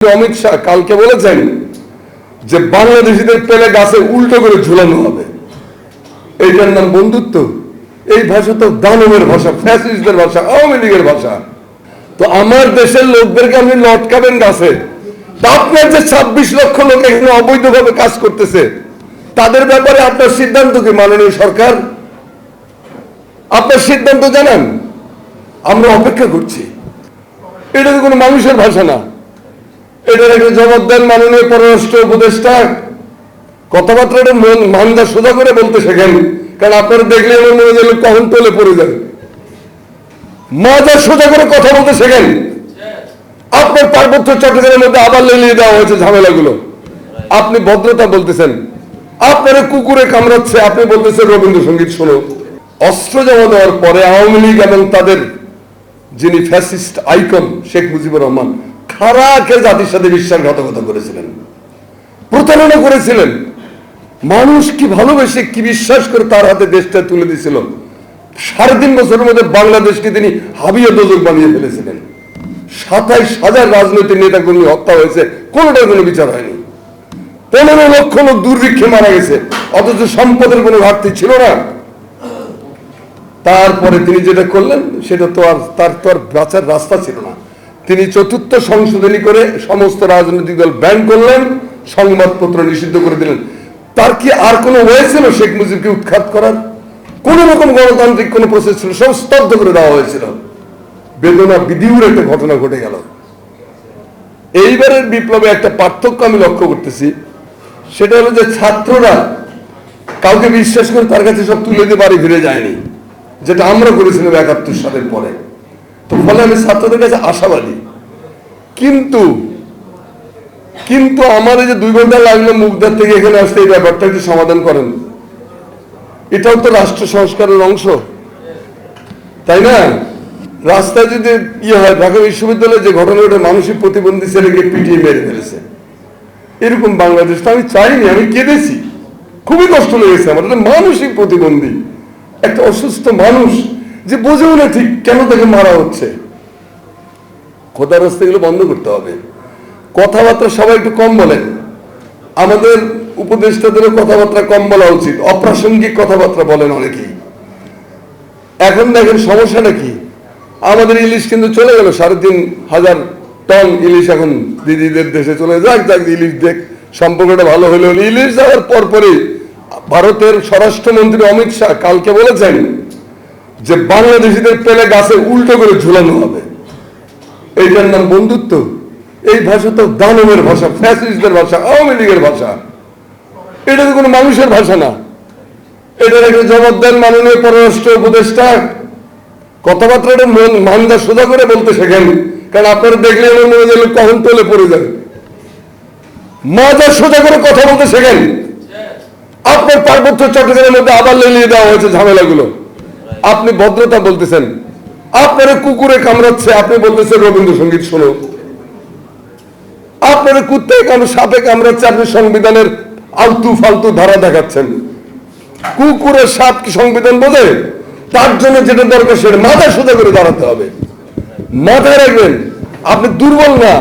অমিত শাহ কালকে বলেছেন যে বাংলাদেশিদের পেলে গাছে উল্টো করে ঝুলানো হবে। এইটার নাম বন্ধুত্ব। এই ভাষা তো দানবের ভাষা, ফ্যাসিস্টদের ভাষা, আওয়ামী লীগের ভাষা। তো আমার দেশের লোকদেরকে আপনি লটকাবেন গাছে। আপনার যে ছাব্বিশ লক্ষ লোক এখানে অবৈধভাবে কাজ করতেছে, তাদের ব্যাপারে আপনার সিদ্ধান্ত কি মাননীয় সরকার? আপনার সিদ্ধান্ত জানান। আমরা অপেক্ষা করছি। এটা তো কোনো মানুষের ভাষা না। এটার একটা জবাব দেন মাননীয় পররাষ্ট্র উপদেষ্টা। মান্দা সোজা করে বলতে শেখেন। কারণ আপনারা দেখলে আমার মনে কখন তোলে পড়ে যাবে সোজা করে কথা বলতে শেখেন। আপনার পার্বত্য চট্টগ্রামের মধ্যে আবার লেলিয়ে দেওয়া হয়েছে ঝামেলাগুলো। আপনি ভদ্রতা বলতেছেন। আপনারা কুকুরে কামড়াচ্ছে, আপনি বলতেছেন রবীন্দ্রসঙ্গীত শোনো। অস্ত্র জমা দেওয়ার পরে আওয়ামী লীগ এবং তাদের যিনি ফ্যাসিস্ট আইকন শেখ মুজিবুর রহমান খারাকে জাতির সাথে বিশ্বাসঘাতকতা করেছিলেন। প্রতারণা করেছিলেন। মানুষ কি ভালোবেসে, কি বিশ্বাস করে তার হাতে দেশটা তুলে দিয়েছিল? সাড়ে তিন বছরের মধ্যে বাংলাদেশকে তিনি হাবিয়া দোজক বানিয়ে ফেলেছিলেন। সাতাইশ হাজার রাজনৈতিক নেতা কর্মী হত্যা হয়েছে কোনোটার কোনো বিচার হয়নি। পনেরো লক্ষ লোক দুর্ভিক্ষে মারা গেছে, অথচ সম্পদের কোনো ঘাটতি ছিল না। তারপরে তিনি যেটা করলেন, সেটা তো আর, তার তো আর বাঁচার রাস্তা ছিল না। তিনি চতুর্থ সংশোধনী করে সমস্ত রাজনৈতিক দল ব্যান করলেন, সংবাদপত্র নিষিদ্ধ করে দিলেন। তার কি আর কোনো ওয়ে ছিল শেখ মুজিবকে উৎখাত করার? কোন রকম গণতান্ত্রিক কোনো প্রসেস ছিল? সব স্তব্ধ করে দেওয়া হয়েছিল। বেদনা বিধিউর একটা ঘটনা ঘটে গেল। এইবারের বিপ্লবে একটা পার্থক্য আমি লক্ষ্য করতেছি। সেটা হলো যে ছাত্ররা কাউকে বিশ্বাস করে তার কাছে সব তুলে দিয়ে বাড়ি ফিরে যায়নি, যেটা আমরা করেছিলাম একাত্তর সালের পরে। তো ফলে আমি ছাত্রদের কাছে আশাবাদী। কিন্তু কিন্তু আমার যে দুই ঘণ্টা লাগল মুখদার থেকে এখানে আসতে এই ব্যাপারটা একটু সমাধান করেন। এটাও তো রাষ্ট্র সংস্কারের অংশ। তাই না? রাস্তায় যদি ইয়ে হয়, ঢাকা বিশ্ববিদ্যালয়ে যে ঘটনা ওটা মানসিক প্রতিবন্ধী ছেলেকে পিটিয়ে মেরে ফেলেছে। এরকম বাংলাদেশটা আমি চাইনি, আমি কেঁদেছি। খুবই কষ্ট লেগেছে আমার। মানসিক প্রতিবন্ধী। একটা অসুস্থ মানুষ। যে বোঝেও না ঠিক কেন তাকে মারা হচ্ছে। খোদার রাস্তা এগুলো বন্ধ করতে হবে। কথাবার্তা সবাই একটু কম বলেন। আমাদের উপদেষ্টাদেরও কথাবার্তা কম বলা উচিত। অপ্রাসঙ্গিক কথাবার্তা বলেন অনেকেই। এখন দেখেন সমস্যাটা কি? আমাদের ইলিশ কিন্তু চলে গেল। সাড়ে তিন হাজার টন ইলিশ এখন দিদিদের দেশে চলে যাক যাক, ইলিশ দেখ, সম্পর্কটা ভালো হলো ইলিশ যাওয়ার পরপরই ভারতের স্বরাষ্ট্রমন্ত্রী অমিত শাহ কালকে বলেছেন যে বাংলাদেশিদের পেলে গাছে উল্টো করে ঝুলানো হবে। এইটার নাম বন্ধুত্ব। এই ভাষা তো দানবের ভাষা, ফ্যাসিস্টদের ভাষা, আওয়ামী লীগের ভাষা। এটা তো কোনো মানুষের ভাষা না। এটার একটা জবাব দেন মাননীয় পররাষ্ট্র উপদেষ্টা। কথাবার্তাটা মন মান্দা সোজা করে বলতে শেখেন। কারণ আপনারা দেখলে আমার মনে গেলে কখন তোলে পড়ে যাবে মাজা সোজা করে কথা বলতে শেখেন। আপনার পার্বত্য চট্টগ্রামের মধ্যে আবার লেলিয়ে দেওয়া হয়েছে ঝামেলাগুলো। আপনি ভদ্রতা বলতেছেন। আপনারা কুকুরে কামড়াচ্ছে, আপনি বলতেছেন, রবীন্দ্রসঙ্গীত শোনো। আপনারা কুত্তায় কামড়, সাপে কামড়াচ্ছে, আপনি সংবিধানের আলতু ফালতু ধারা দেখাচ্ছেন। কুকুরের সাপ কি সংবিধান বোঝে? তার জন্য যেটা দরকার, সেটা মাথা সোজা করে দাঁড়াতে হবে। মাথায় রাখবেন, আপনি দুর্বল না।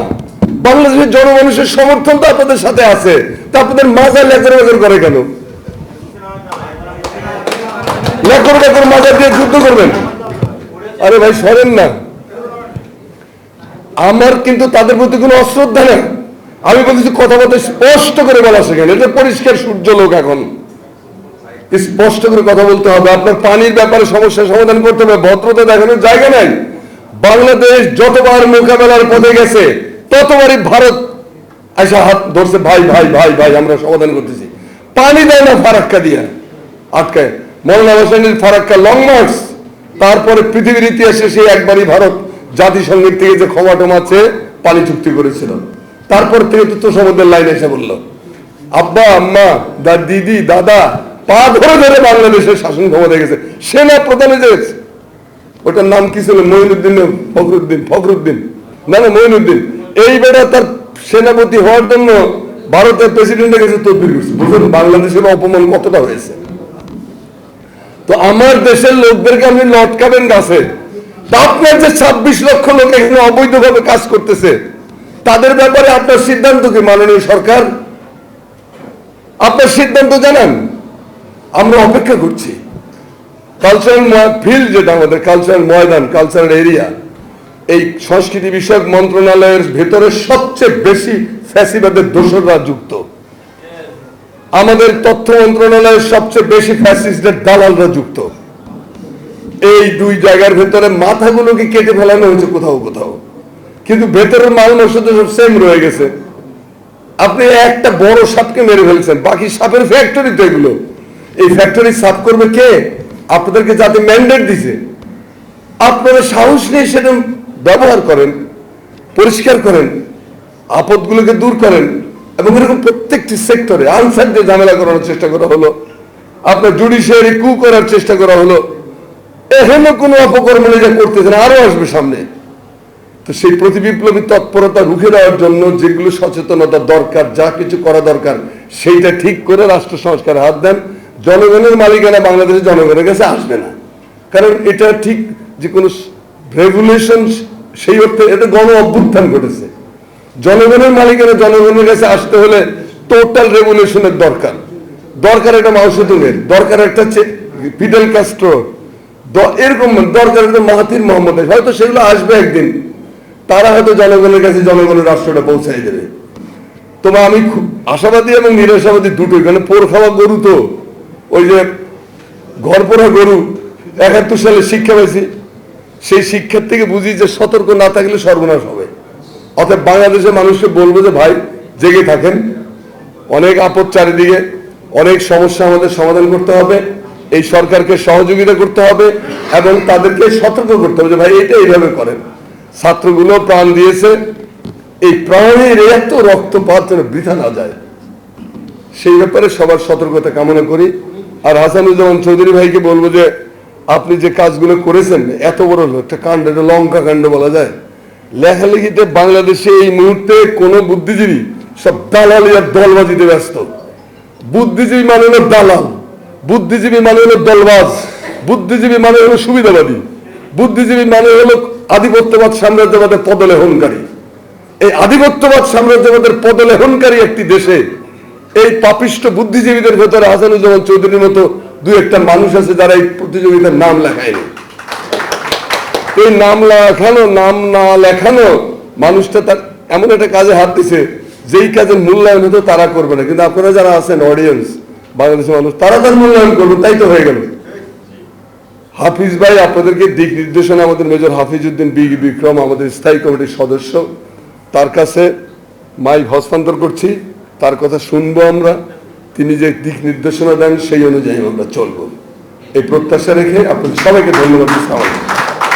বাংলাদেশের জনমানুষের সমর্থন তো আপনাদের সাথে আছে। তা আপনাদের মাজা লেজর লেজর করে কেন? লেকর লেকর মাজা দিয়ে যুদ্ধ করবেন। আরে ভাই, সরেন না। আমার কিন্তু তাদের প্রতি কোনো অশ্রদ্ধা নেই। আমি বলতেছি, কথাবার্তা স্পষ্ট করে বলা শেখেন এটা পরিষ্কার সূর্য লোক এখন। স্পষ্ট করে কথা বলতে হবে। আপনার পানির ব্যাপারে সমস্যার সমাধান করতে হবে। ভদ্রতা দেখানোর জায়গা নাই। বাংলাদেশ যতবার মোকাবেলার পথে গেছে, ততবারই ভারত আইসা হাত ধরছে, ভাই ভাই ভাই ভাই, আমরা সমাধান করতেছি। পানি দেয় না, ফারাক্কা দিয়ে আটকায়। মৌলানা হোসেনের ফারাক্কা লং মার্চ তারপরে পৃথিবীর ইতিহাসে সেই একবারই ভারত জাতিসংঘের থেকে যে ক্ষমা টমা চেয়ে পানি চুক্তি করেছিল। তারপর থেকে তো তোষামদের লাইন এসে বলল, আব্বা, আম্মা, দা, দিদি, দাদা, পা ধরে ধরে বাংলাদেশের শাসন ক্ষমতা গেছে। সেনা প্রধানে যে ওটার নাম কি ছিল? মঈনুদ্দিন, ফখরুদ্দিন ফখরুদ্দিন। না না, মঈনুদ্দিন। এই বেটা তার সেনাপতি হওয়ার জন্য ভারতের প্রেসিডেন্টের কাছে তদবির বুঝলেন, বাংলাদেশের অপমান কতটা হয়েছে? তো আমার দেশের লোকদেরকে আপনি লটকাবেন গাছে। আপনার যে ছাব্বিশ লক্ষ লোক এখানে অবৈধভাবে কাজ করতেছে, তাদের ব্যাপারে আপনার সিদ্ধান্ত কি মাননীয় সরকার? আপনার সিদ্ধান্ত জানান। আমরা অপেক্ষা করছি। কালচারাল ফিল্ড যেটা আমাদের কালচারাল ময়দান কালচারাল এরিয়া এই সংস্কৃতি বিষয়ক মন্ত্রণালয়ের ভেতরে সবচেয়ে বেশি ফ্যাসিবাদের দোষররা যুক্ত। আমাদের তথ্য মন্ত্রণালয়ের সবচেয়ে বেশি ফ্যাসিস্টের দালালরা যুক্ত। এই দুই জায়গার ভেতরে মাথাগুলোকে কেটে ফেলানো হয়েছে কোথাও কোথাও? কিন্তু ভেতরের মাল মশলা তো সব সেম রয়ে গেছে। আপনি একটা বড় সাপকে মেরে ফেলছেন, বাকি সাপের ফ্যাক্টরি তো এগুলো। এই ফ্যাক্টরি সাফ করবে কে? আপনাদেরকে যাতে ম্যান্ডেট দিছে। আপনারা সাহস নিয়ে সেটা ব্যবহার করেন, পরিষ্কার করেন, আপদগুলোকে দূর করেন। এবং এরকম প্রত্যেকটি সেক্টরে আনসার দিয়ে ঝামেলা করানোর চেষ্টা করা হলো। আপনার জুডিশিয়ারি কু করার চেষ্টা করা হলো। এখনও কোনো অপকর্ম যা করতেছেন, আরও আসবে সামনে। তো সেই প্রতিবিপ্লবী তৎপরতা রুখে দেওয়ার জন্য যেগুলো সচেতনতা দরকার, যা কিছু করা দরকার, সেইটা ঠিক করে রাষ্ট্র সংস্কারে হাত দেন। জনগণের মালিকানা বাংলাদেশের জনগণের কাছে আসবে না। কারণ এটা ঠিক যে কোনো রেগুলেশন সেই অর্থে এটা গণ অভ্যুত্থান ঘটেছে। জনগণের মালিকানা জনগণের কাছে আসতে হলে টোটাল রেগুলেশনের দরকার। দরকার একটা মাউসুদুমের দরকার একটা পিডেল কাস্ট্রো। দ- এরকম দরকার একটা মাহাতির মোহাম্মদের হয়তো সেগুলো আসবে একদিন। তারা হয়তো জনগণের কাছে জনগণের রাষ্ট্রটা পৌঁছাই দেবে। তোমার আমি খুব আশাবাদী এবং নিরাশাবাদী দুটোই। কারণ পোর খাওয়া গরু তো। ওই যে ঘর পোড়া গরু, একাত্তর সালে শিক্ষা পেয়েছি সেই শিক্ষার থেকে বুঝি যে সতর্ক না থাকলে সর্বনাশ হবে। অর্থাৎ বাংলাদেশের মানুষকে বলব যে, ভাই, জেগে থাকেন। অনেক আপদ চারিদিকে, অনেক সমস্যা আমাদের সমাধান করতে হবে। এই সরকারকে সহযোগিতা করতে হবে এবং তাদেরকে সতর্ক করতে হবে যে, ভাই, এটা এইভাবে করেন। ছাত্রগুলো প্রাণ দিয়েছে। এই প্রাণের এত রক্তপাত যেন বৃথা না যায়। সেই ব্যাপারে সবার সতর্কতা কামনা করি। আর হাসানুজ্জামান চৌধুরী ভাইকে বলব যে, আপনি যে কাজগুলো করেছেন, এত বড় একটা কাণ্ড, এটা লঙ্কা কাণ্ড বলা যায়। লেখালেখিতে বাংলাদেশে এই মুহূর্তে কোন বুদ্ধিজীবী, সব দালালি আর দলবাজিতে ব্যস্ত। বুদ্ধিজীবী মানে হলো দালাল, বুদ্ধিজীবী মানে হলো দলবাজ, বুদ্ধিজীবী মানে হলো সুবিধাবাদী, বুদ্ধিজীবী মানে হলো আধিপত্যবাদ সাম্রাজ্যবাদের পদলেহনকারী এই আধিপত্যবাদ সাম্রাজ্যবাদের পদলেহনকারী একটি দেশে এই পাপিষ্ট বুদ্ধিজীবীদের ভেতরে হাসানুজ্জামান চৌধুরীর মতো দু একটা মানুষ আছে যারা এই প্রতিযোগিতার নাম লেখায়নি। এই নাম লেখানো, নাম না লেখানো, মানুষটা তার এমন একটা কাজে হাত দিছে, যেই কাজের মূল্যায়ন হতো তারা করবে না। কিন্তু আপনারা যারা আছেন অডিয়েন্স বাংলাদেশের মানুষ, তারা তার মূল্যায়ন করবে, তাই তো হয়ে গেল। হাফিজ ভাই, আপনাদেরকে দিক নির্দেশনা আমাদের মেজর হাফিজ উদ্দিন বি বিক্রম, আমাদের স্থায়ী কমিটির সদস্য। তার কাছে মাইক হস্তান্তর করছি। তার কথা শুনব আমরা। তিনি যে দিক নির্দেশনা দেন, সেই অনুযায়ী আমরা চলবো। এই প্রত্যাশা রেখে আপনাদের সবাইকে ধন্যবাদ